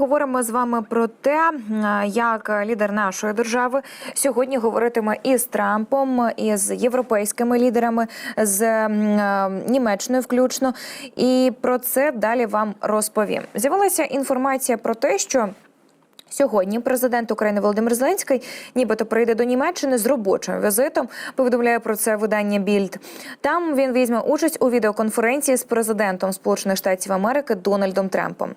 поговоримо з вами про те, як лідер нашої держави сьогодні говоритиме із Трампом, із європейськими лідерами, з е, Німеччиною, включно. І про це далі вам розповім. З'явилася інформація про те, що. Сьогодні президент України Володимир Зеленський нібито прийде до Німеччини з робочим візитом. Повідомляє про це видання Більд. Там він візьме участь у відеоконференції з президентом Сполучених Штатів Америки Дональдом Трампом.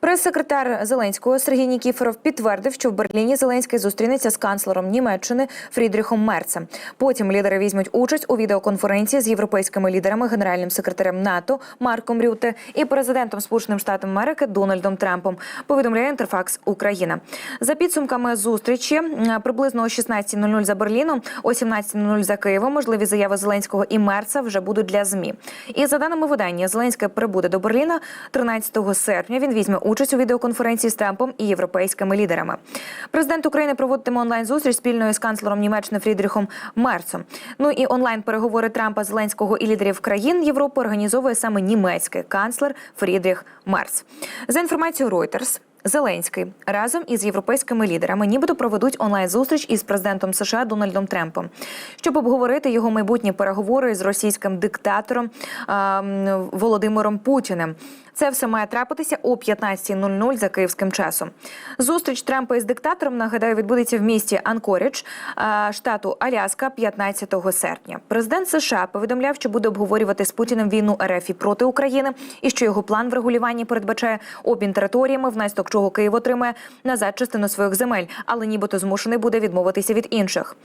Прес-секретар Зеленського Сергій Нікіфоров підтвердив, що в Берліні Зеленський зустрінеться з канцлером Німеччини Фрідріхом Мерцем. Потім лідери візьмуть участь у відеоконференції з європейськими лідерами, генеральним секретарем НАТО Марком Рюте і президентом Сполучених Штатів Америки Дональдом Трампом. Повідомляє Інтерфакс Україна. За підсумками зустрічі приблизно о 16.00 за Берліном, о 17.00 за Києвом. Можливі заяви Зеленського і Мерца вже будуть для змі. І за даними видання, Зеленський прибуде до Берліна 13 серпня. Він візьме участь у відеоконференції з Трампом і європейськими лідерами. Президент України проводитиме онлайн зустріч спільно із канцлером Німеччини Фрідріхом Мерцем. Ну і онлайн переговори Трампа, Зеленського і лідерів країн Європи організовує саме німецький канцлер Фрідріх Мерц. За інформацією Reuters, Зеленський разом із європейськими лідерами нібито проведуть онлайн зустріч із президентом США Дональдом Трампом, щоб обговорити його майбутні переговори з російським диктатором м, Володимиром Путіним. Це все має трапитися о 15.00 за київським часом. Зустріч Трампа із диктатором нагадаю відбудеться в місті Анкорідж, а, штату Аляска, 15 серпня. Президент США повідомляв, що буде обговорювати з Путіним війну РФ і проти України, і що його план врегулювання передбачає обмін територіями, внаслідок чого Київ отримає назад частину своїх земель, але нібито змушений буде відмовитися від інших.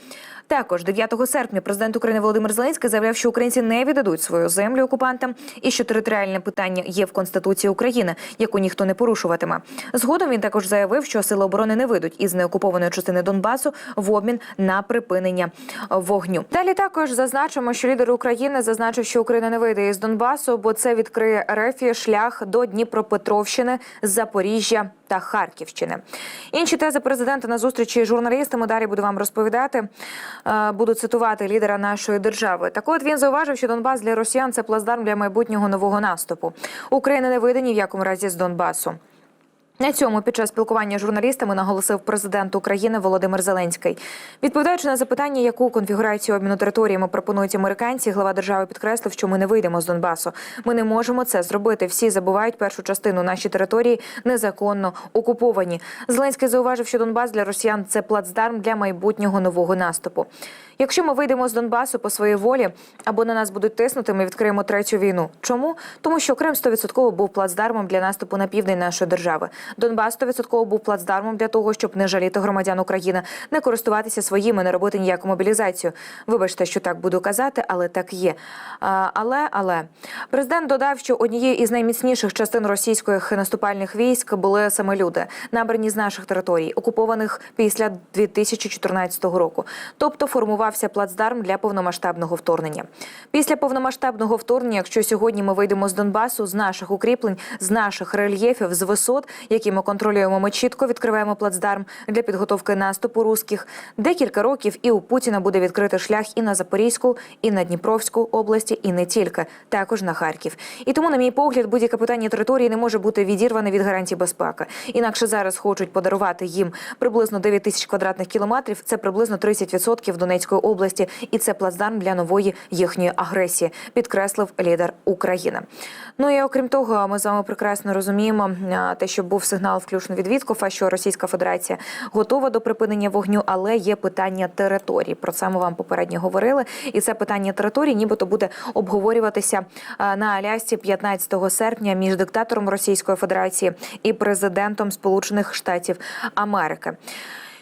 Також 9 серпня президент України Володимир Зеленський заявляв, що українці не віддадуть свою землю окупантам і що територіальне питання є в Конституції України, яку ніхто не порушуватиме. Згодом він також заявив, що сили оборони не вийдуть із неокупованої частини Донбасу в обмін на припинення вогню. Далі також зазначимо, що лідер України зазначив, що Україна не вийде із Донбасу, бо це відкриє РФ шлях до Дніпропетровщини, Запоріжжя та Харківщини. Інші тези президента на зустрічі з журналістами далі буду вам розповідати. Е, Буду цитувати лідера нашої держави. Так от він зауважив, що Донбас для росіян це плацдарм для майбутнього нового наступу. Україна не вийде ні в якому разі з Донбасу. На цьому під час спілкування з журналістами наголосив президент України Володимир Зеленський. Відповідаючи на запитання, яку конфігурацію обміну територіями пропонують американці, глава держави підкреслив, що ми не вийдемо з Донбасу. Ми не можемо це зробити. Всі забувають першу частину. Наші території незаконно окуповані. Зеленський зауважив, що Донбас для росіян це плацдарм для майбутнього нового наступу. Якщо ми вийдемо з Донбасу по своїй волі або на нас будуть тиснути, ми відкриємо третю війну. Чому? Тому що Крим 100% був плацдармом для наступу на південь нашої держави. Донбас 100% був плацдармом для того, щоб не жаліти громадян України, не користуватися своїми, не робити ніяку мобілізацію. Вибачте, що так буду казати, але так є. Але але президент додав, що однією із найміцніших частин російських наступальних військ були саме люди, набрані з наших територій, окупованих після 2014 року. Тобто формувався плацдарм для повномасштабного вторгнення. Після повномасштабного вторгнення, якщо сьогодні ми вийдемо з Донбасу, з наших укріплень, з наших рельєфів, з висот, які ми контролюємо, ми чітко відкриваємо плацдарм для підготовки наступу русських. Декілька років і у Путіна буде відкрити шлях і на Запорізьку, і на Дніпровську області, і не тільки, також на Харків. І тому, на мій погляд, будь-яке питання території не може бути відірване від гарантій безпеки. Інакше зараз хочуть подарувати їм приблизно 9 тисяч квадратних кілометрів. Це приблизно 30% Донецької області, і це плацдарм для нової їхньої агресії, підкреслив лідер України. Ну і окрім того, ми з вами прекрасно розуміємо те, що був сигнал включно від Віткофа, що Російська Федерація готова до припинення вогню, але є питання території. Про це ми вам попередньо говорили. І це питання території, нібито буде обговорюватися на Алясці 15 серпня між диктатором Російської Федерації і президентом Сполучених Штатів Америки.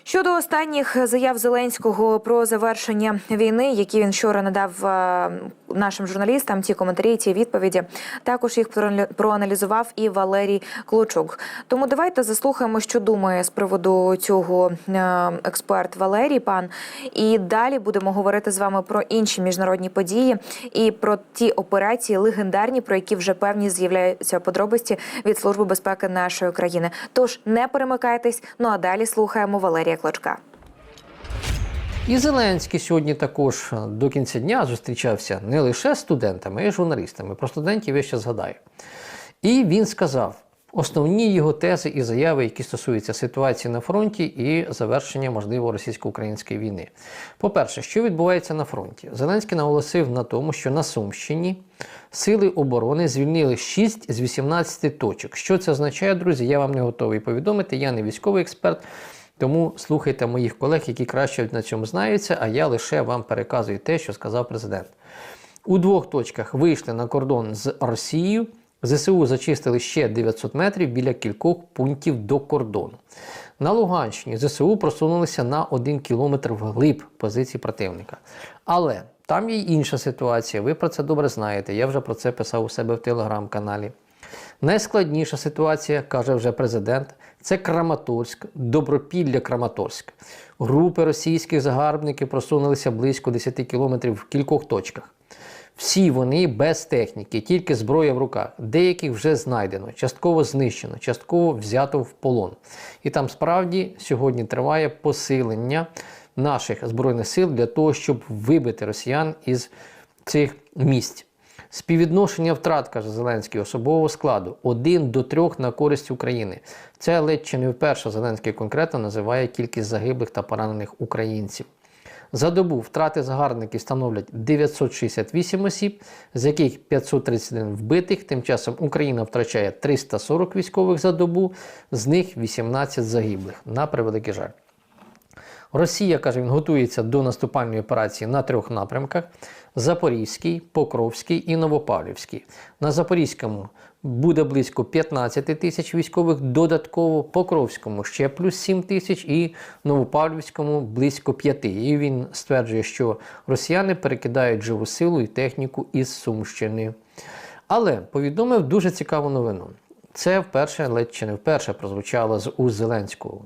Щодо останніх заяв Зеленського про завершення війни, які він вчора надав е, нашим журналістам, ті коментарі, ті відповіді, також їх проаналізував і Валерій Клочук. Тому давайте заслухаємо, що думає з приводу цього е, експерт Валерій пан. І далі будемо говорити з вами про інші міжнародні події і про ті операції легендарні, про які вже певні з'являються подробиці від Служби безпеки нашої країни. Тож не перемикайтесь. Ну а далі слухаємо Валерія Клочка. І Зеленський сьогодні також до кінця дня зустрічався не лише студентами, а й журналістами. Про студентів я ще згадаю. І він сказав: основні його тези і заяви, які стосуються ситуації на фронті і завершення можливо російсько-української війни. По-перше, що відбувається на фронті? Зеленський наголосив на тому, що на Сумщині сили оборони звільнили 6 з 18 точок. Що це означає, друзі? Я вам не готовий повідомити. Я не військовий експерт. Тому слухайте моїх колег, які краще на цьому знаються, а я лише вам переказую те, що сказав президент. У двох точках вийшли на кордон з Росією. ЗСУ зачистили ще 900 метрів біля кількох пунктів до кордону. На Луганщині ЗСУ просунулися на 1 кілометр вглиб позицій противника. Але там є інша ситуація. Ви про це добре знаєте. Я вже про це писав у себе в телеграм-каналі. Найскладніша ситуація, каже вже президент, це Краматорськ, Добропілля Краматорськ. Групи російських загарбників просунулися близько 10 кілометрів в кількох точках. Всі вони без техніки, тільки зброя в руках. Деяких вже знайдено, частково знищено, частково взято в полон. І там справді сьогодні триває посилення наших збройних сил для того, щоб вибити росіян із цих місць. Співвідношення втрат, каже Зеленський, особового складу 1 до 3 на користь України. Це ледь чи не вперше Зеленський конкретно називає кількість загиблих та поранених українців. За добу втрати загарбників становлять 968 осіб, з яких 531 вбитих. Тим часом Україна втрачає 340 військових за добу, з них 18 загиблих. На превеликий жаль. Росія, каже, він готується до наступальної операції на трьох напрямках: Запорізький, Покровський і Новопавлівський. На Запорізькому буде близько 15 тисяч військових додатково, Покровському ще плюс 7 тисяч і Новопавлівському близько 5. І він стверджує, що росіяни перекидають живу силу і техніку із Сумщини. Але повідомив дуже цікаву новину. Це вперше, ледь чи не вперше прозвучало з уст Зеленського.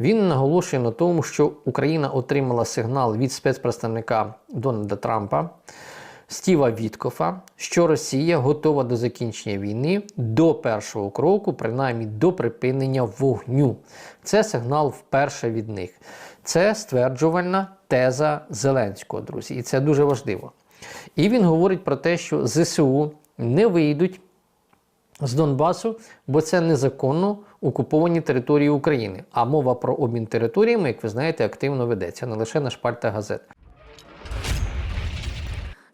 Він наголошує на тому, що Україна отримала сигнал від спецпредставника Дональда Трампа Стіва Віткофа, що Росія готова до закінчення війни до першого кроку, принаймні до припинення вогню. Це сигнал вперше від них. Це стверджувальна теза Зеленського, друзі, і це дуже важливо. І він говорить про те, що ЗСУ не вийдуть з Донбасу, бо це незаконно окуповані території України. А мова про обмін територіями, як ви знаєте, активно ведеться не лише на шпальтах газет.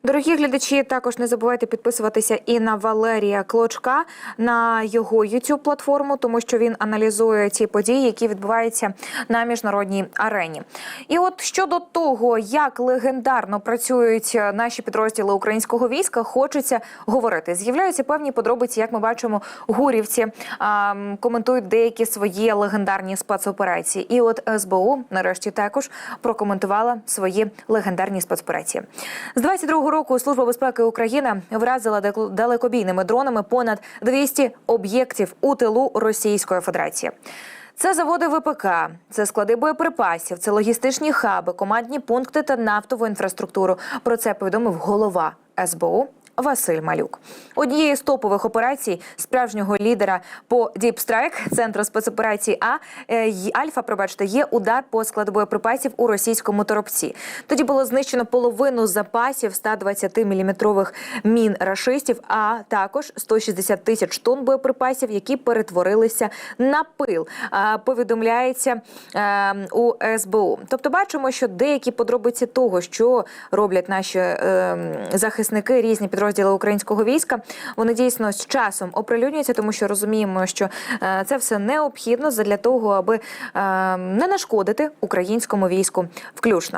Дорогі глядачі, також не забувайте підписуватися і на Валерія Клочка на його youtube платформу, тому що він аналізує ті події, які відбуваються на міжнародній арені. І от щодо того, як легендарно працюють наші підрозділи українського війська, хочеться говорити. З'являються певні подробиці, як ми бачимо, гурівці а, коментують деякі свої легендарні спецоперації. І от СБУ нарешті також прокоментувала свої легендарні спецоперації. З 22 року Служба безпеки України вразила далекобійними дронами понад 200 об'єктів у тилу Російської Федерації. Це заводи ВПК, це склади боєприпасів, це логістичні хаби, командні пункти та нафтову інфраструктуру. Про це повідомив голова СБУ. Василь Малюк однією з топових операцій справжнього лідера по Strike, центру спецоперації А е, Альфа, пробачте, є удар по складу боєприпасів у російському торопці. Тоді було знищено половину запасів 120-мм мін рашистів, а також 160 тисяч тонн боєприпасів, які перетворилися на пил. Повідомляється е, у СБУ. Тобто, бачимо, що деякі подробиці того, що роблять наші е, захисники, різні підрозділи українського війська, вони дійсно з часом оприлюднюються, тому що розуміємо, що е, це все необхідно для того, аби е, не нашкодити українському війську включно.